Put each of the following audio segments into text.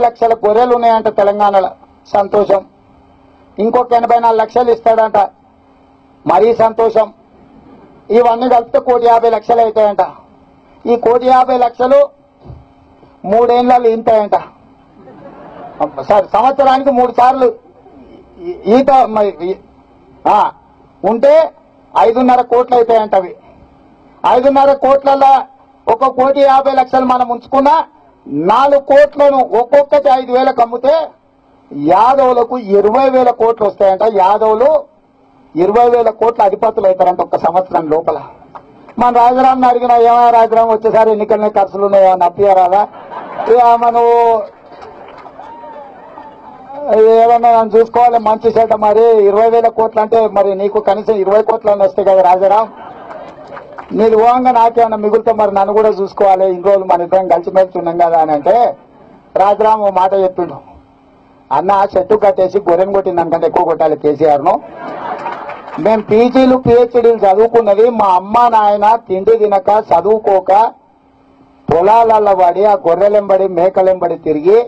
లక్షల గొర్రెలు ఉన్నాయంట తెలంగాణలో. సంతోషం. ఇంకొక ఎనభై నాలుగు లక్షలు ఇస్తాడంట. మరీ సంతోషం. ఇవన్నీ కలిపితే కోటి యాభై లక్షలు అవుతాయంట. ఈ కోటి యాభై లక్షలు మూడేళ్ళలో ఇంతాయంట సార్ సంవత్సరానికి మూడు సార్లు ఈ- ఈత ఆ, ఉంటే ఐదున్నర కోట్లు అవుతాయంట అవి ఐదున్నర కోట్లలో ఒక కోటి యాభై లక్షలు మనం ఉంచుకున్నా నాలుగు కోట్లను ఒక్కొక్కటి ఐదు వేలకు అమ్మితే యాదవులకు ఇరవై వేల కోట్లు వస్తాయంట. యాదవులు ఇరవై వేల కోట్ల అధిపతులు అవుతారంట ఒక సంవత్సరం లోపల. మన రాజరామ్ని అడిగిన ఏమైనా రాజరామ్ వచ్చేసారి ఎన్నికలనే ఖర్చులు ఉన్నాయో? అని మనం ఏదన్నా చూసుకోవాలి మంచి చెడ్డ మరి. ఇరవై వేల కోట్లు అంటే మరి నీకు కనీసం ఇరవై కోట్లు వస్తాయి కదా రాజారాం. మీరు ఓంగా నాకేమన్నా మిగులుతా మరి నన్ను కూడా చూసుకోవాలి. ఇన్ని రోజులు మన ఇద్దరం కలిసిమెలిసి ఉన్నాం కదా అని అంటే రాజరామ్ ఓ మాట చెప్పిండు. అన్న చెట్టు కట్టేసి గొర్రెను కొట్టిందనుకంటే ఎక్కువ కొట్టాలి కేసీఆర్ను. మేము పీజీలు పిహెచ్డీలు చదువుకున్నది మా అమ్మ నాయన తిండి తినక చదువుకోక పొలాలలో పడి ఆ గొర్రెలెంబడి మేకలెంబడి తిరిగి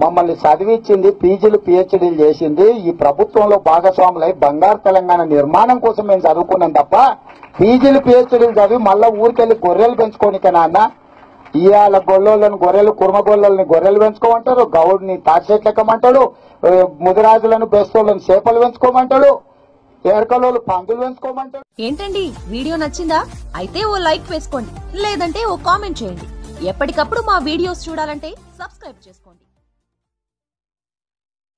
మమ్మల్ని చదివించింది పీజీలు పిహెచ్డీలు చేసింది. ఈ ప్రభుత్వంలో భాగస్వాములై బంగారు తెలంగాణ నిర్మాణం కోసం మేము చదువుకున్నాం తప్ప పీజీలు పిహెచ్డీలు చదివి మళ్ళా ఊరికెళ్ళి గొర్రెలు పెంచుకోనికే నాన్న. ఇవాళ గొల్లోళ్ళని గొర్రెలు కుర్మగొల్లని గొర్రెలు పెంచుకోమంటాడు గౌడ్ని తాచెట్లు ముదిరాజులను బెస్తోళ్ళని చేపలు పెంచుకోమంటాడు ఎరకలోళ్ళు పందులు పెంచుకోమంటాడు. ఏంటండి? వీడియో నచ్చిందా? అయితే ఓ లైక్ వేసుకోండి లేదంటే ఓ కామెంట్ చేయండి. ఎప్పటికప్పుడు మా వీడియోస్ చూడాలంటే సబ్స్క్రైబ్ చేసుకోండి.